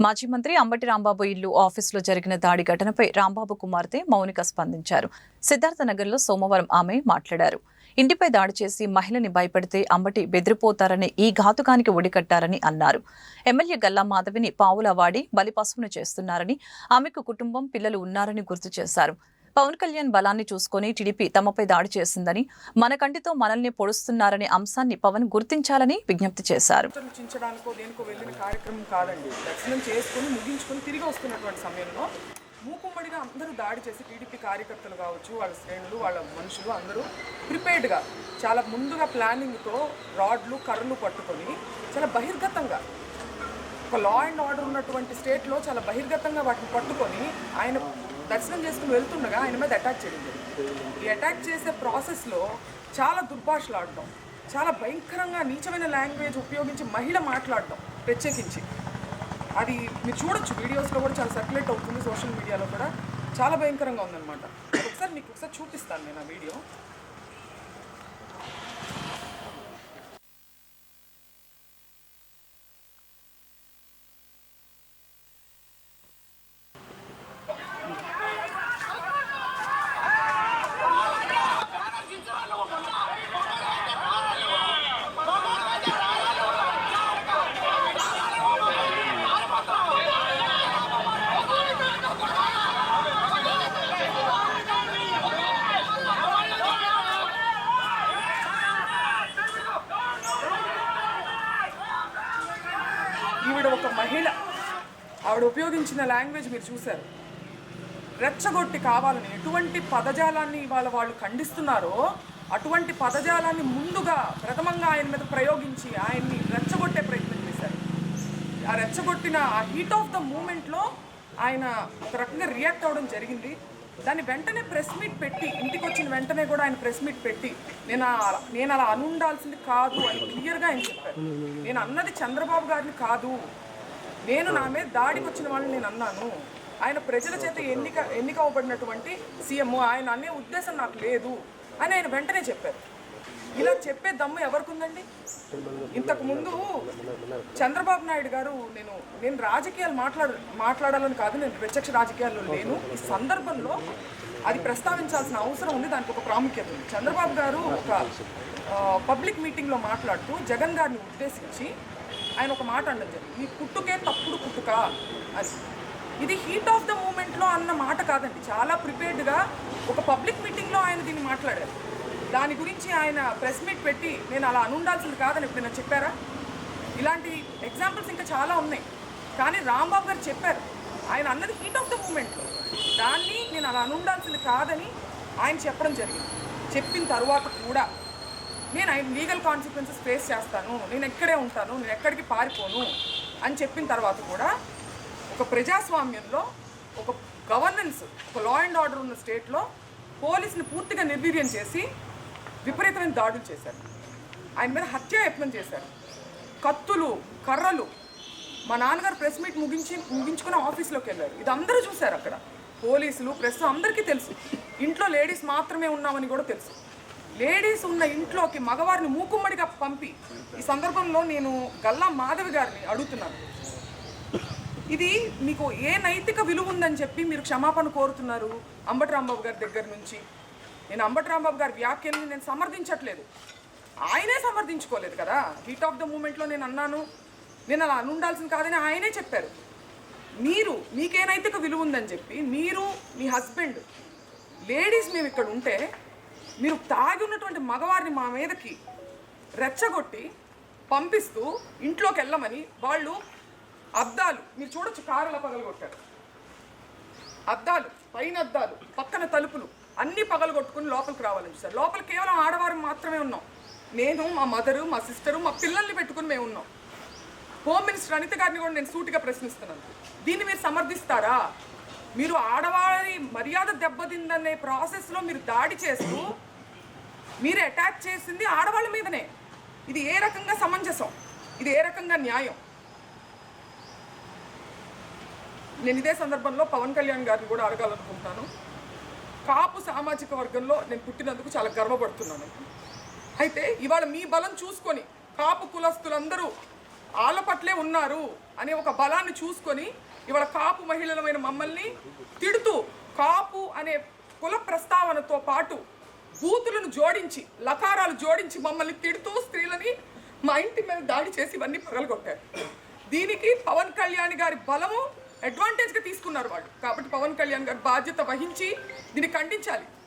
మాజీ మంత్రి అంబటి రాంబాబు ఇల్లు ఆఫీసులో జరిగిన దాడి ఘటనపై రాంబాబు కుమార్తె మౌనిక స్పందించారు. సిద్ధార్థనగర్లో సోమవారం ఆమె మాట్లాడారు. ఇంటిపై దాడి చేసి మహిళని భయపెడితే అంబటి బెదిరిపోతారని ఈ ఘాతుకానికి ఒడికట్టారని అన్నారు. ఎమ్మెల్యే గల్లా మాధవిని పావులా వాడి బలిపశువును చేస్తున్నారని ఆమెకు కుటుంబం పిల్లలు ఉన్నారని గుర్తు చేశారు. పవన్ కళ్యాణ్ బలాన్ని చూసుకొని టీడీపీ తమపై దాడి చేసిందని మన కంటితో మనల్ని పొడుస్తున్నారనే అంశాన్ని పవన్ గుర్తించాలని విజ్ఞప్తి చేశారు. వెళ్ళిన కార్యక్రమం కాదండి. దర్శనం చేసుకుని ముగించుకొని తిరిగి వస్తున్నటువంటి సమయంలో మూకుమ్మడిగా అందరూ దాడి చేసి టీడీపీ కార్యకర్తలు కావచ్చు వాళ్ళ శ్రేణులు వాళ్ళ మనుషులు అందరూ ప్రిపేర్డ్గా చాలా ముందుగా ప్లానింగ్తో రాడ్లు కర్రలు పట్టుకొని చాలా బహిర్గతంగా ఒక లా అండ్ ఆర్డర్ ఉన్నటువంటి స్టేట్లో చాలా బహిర్గతంగా వాటిని పట్టుకొని ఆయన దర్శనం చేసుకుని వెళ్తుండగా ఆయన మీద అటాక్ చేయడం జరిగింది. ఈ అటాక్ చేసే ప్రాసెస్లో చాలా దుర్భాషలు చాలా భయంకరంగా నీచమైన లాంగ్వేజ్ ఉపయోగించి మహిళ మాట్లాడడం ప్రత్యేకించి. అది మీరు చూడొచ్చు వీడియోస్లో కూడా చాలా సర్క్యులేట్ అవుతుంది సోషల్ మీడియాలో కూడా. చాలా భయంకరంగా ఉందన్నమాట. ఒకసారి మీకు ఒకసారి చూపిస్తాను నేను ఆ వీడియో ఈవిడ ఒక మహిళ. ఆవిడ ఉపయోగించిన లాంగ్వేజ్ మీరు చూశారు. రెచ్చగొట్టి కావాలని ఎటువంటి పదజాలాన్ని ఇవాళ వాళ్ళు ఖండిస్తున్నారో అటువంటి పదజాలాన్ని ముందుగా ప్రథమంగా ఆయన మీద ప్రయోగించి ఆయన్ని రెచ్చగొట్టే ప్రయత్నం చేశారు. ఆ రెచ్చగొట్టిన ఆ హీట్ ఆఫ్ ద మూమెంట్లో ఆయన ఒక రకంగా రియాక్ట్ అవ్వడం జరిగింది. దాన్ని వెంటనే ప్రెస్ మీట్ పెట్టి ఇంటికి వచ్చిన వెంటనే కూడా ఆయన ప్రెస్ మీట్ పెట్టి నేను నేను అలా అనుండాల్సింది కాదు అని క్లియర్గా ఆయన చెప్పారు. నేను అన్నది చంద్రబాబు గారిని కాదు. నేను నా మీద దాడికి వచ్చిన వాళ్ళని నేను అన్నాను. ఆయన ప్రజల చేత ఎన్నిక ఎన్నిక అవ్వబడినటువంటి సీఎం ఆయన అనే ఉద్దేశం నాకు లేదు అని ఆయన వెంటనే చెప్పారు. ఇలా చెప్పే దమ్ము ఎవరికి ఉందండి ఇంతకు ముందు చంద్రబాబు నాయుడు గారు నేను నేను రాజకీయాలు మాట్లాడ మాట్లాడాలని కాదు నేను ప్రత్యక్ష రాజకీయాల్లో లేను. ఈ సందర్భంలో అది ప్రస్తావించాల్సిన అవసరం ఉంది దానికి ఒక ప్రాముఖ్యత ఉంది. చంద్రబాబు గారు ఒక పబ్లిక్ మీటింగ్లో మాట్లాడుతూ జగన్ గారిని ఉద్దేశించి ఆయన ఒక మాట అనడం జరిగింది. ఈ పుట్టుకే తప్పుడు పుట్టుక అని. ఇది హీట్ ఆఫ్ ద మూమెంట్లో అన్న మాట కాదండి. చాలా ప్రిపేర్డ్గా ఒక పబ్లిక్ మీటింగ్లో ఆయన దీన్ని మాట్లాడారు. దాని గురించి ఆయన ప్రెస్ మీట్ పెట్టి నేను అలా అనుండాల్సింది కాదని ఎప్పుడైనా చెప్పారా? ఇలాంటి ఎగ్జాంపుల్స్ ఇంకా చాలా ఉన్నాయి. కానీ రాంబాబు గారు చెప్పారు. ఆయన అన్నది హీట్ ఆఫ్ ద మూమెంట్ దాన్ని నేను అలా అనుండాల్సింది కాదని ఆయన చెప్పడం జరిగింది. చెప్పిన తర్వాత కూడా నేను ఆయన లీగల్ కాన్సిక్వెన్సెస్ ఫేస్ చేస్తాను. నేను ఎక్కడే ఉంటాను. నేను ఎక్కడికి పారిపోను అని చెప్పిన తర్వాత కూడా ఒక ప్రజాస్వామ్యంలో ఒక గవర్నెన్స్ ఒక లా అండ్ ఆర్డర్ ఉన్న స్టేట్లో పోలీసుని పూర్తిగా నిర్వీర్యం చేసి విపరీతమైన దాడులు చేశారు. ఆయన మీద హత్యాయత్నం చేశారు. కత్తులు కర్రలు. మా నాన్నగారు ప్రెస్ మీట్ ముగించి ముగించుకుని ఆఫీస్లోకి వెళ్ళారు. ఇది అందరూ చూశారు అక్కడ. పోలీసులు ప్రెస్ అందరికీ తెలుసు. ఇంట్లో లేడీస్ మాత్రమే ఉన్నామని కూడా తెలుసు. లేడీస్ ఉన్న ఇంట్లోకి మగవారిని మూకుమ్మడిగా పంపి ఈ సందర్భంలో నేను గల్లా మాధవి గారిని అడుగుతున్నాను. ఇది మీకు ఏ నైతిక విలువ ఉందని చెప్పి మీరు క్షమాపణ కోరుతున్నారు అంబటి రాంబాబు గారి దగ్గర నుంచి? నేను అంబటి రాంబాబు గారి వ్యాఖ్యల్ని నేను సమర్థించట్లేదు. ఆయనే సమర్థించుకోలేదు కదా? హీట్ ఆఫ్ ద మూమెంట్లో నేను అన్నాను. నేను అలా అనుండాల్సింది కాదని ఆయనే చెప్పారు. మీరు మీకే విలువ ఉందని చెప్పి మీరు మీ హస్బెండ్ లేడీస్ మేము ఇక్కడ ఉంటే మీరు తాగి ఉన్నటువంటి మగవారిని మా మీదకి రెచ్చగొట్టి పంపిస్తూ ఇంట్లోకి వెళ్ళమని వాళ్ళు అద్దాలు మీరు చూడొచ్చు కారులా పగలగొట్టారు. అద్దాలు పైన అద్దాలు పక్కన తలుపులు. అన్నీ పగలగొట్టుకుని లోపలికి రావాలని చూసారు లోపల కేవలం ఆడవారు మాత్రమే ఉన్నాం. నేను మా మదరు మా సిస్టరు మా పిల్లల్ని పెట్టుకుని మేము ఉన్నాం. హోమ్ మినిస్టర్ అనిత గారిని కూడా నేను సూటిగా ప్రశ్నిస్తున్నాను. దీన్ని మీరు సమర్థిస్తారా? మీరు ఆడవారి మర్యాద దెబ్బతిందనే ప్రాసెస్లో మీరు దాడి చేస్తూ మీరు అటాక్ చేసింది ఆడవాళ్ళ మీదనే. ఇది ఏ రకంగా సమంజసం? ఇది ఏ రకంగా న్యాయం? నేను ఇదే సందర్భంలో పవన్ కళ్యాణ్ గారిని కూడా అడగాలనుకుంటున్నాను. కాపు సామాజిక వర్గంలో నేను పుట్టినందుకు చాలా గర్వపడుతున్నాను. అయితే ఇవాళ మీ బలం చూసుకొని కాపు కులస్తులందరూ వాళ్ళ పట్లే ఉన్నారు అనే ఒక బలాన్ని చూసుకొని ఇవాళ కాపు మహిళలమైన మమ్మల్ని తిడుతూ కాపు అనే కుల ప్రస్తావనతో పాటు బూతులను జోడించి లకారాలు జోడించి మమ్మల్ని తిడుతూ స్త్రీలని మా ఇంటి మీద దాడి చేసి ఇవన్నీ పగలగొట్టారు. దీనికి పవన్ కళ్యాణ్ గారి బలము అడ్వాంటేజ్గా తీసుకున్నారు వాళ్ళు. కాబట్టి పవన్ కళ్యాణ్ గారు బాధ్యత వహించి దీన్ని ఖండించాలి.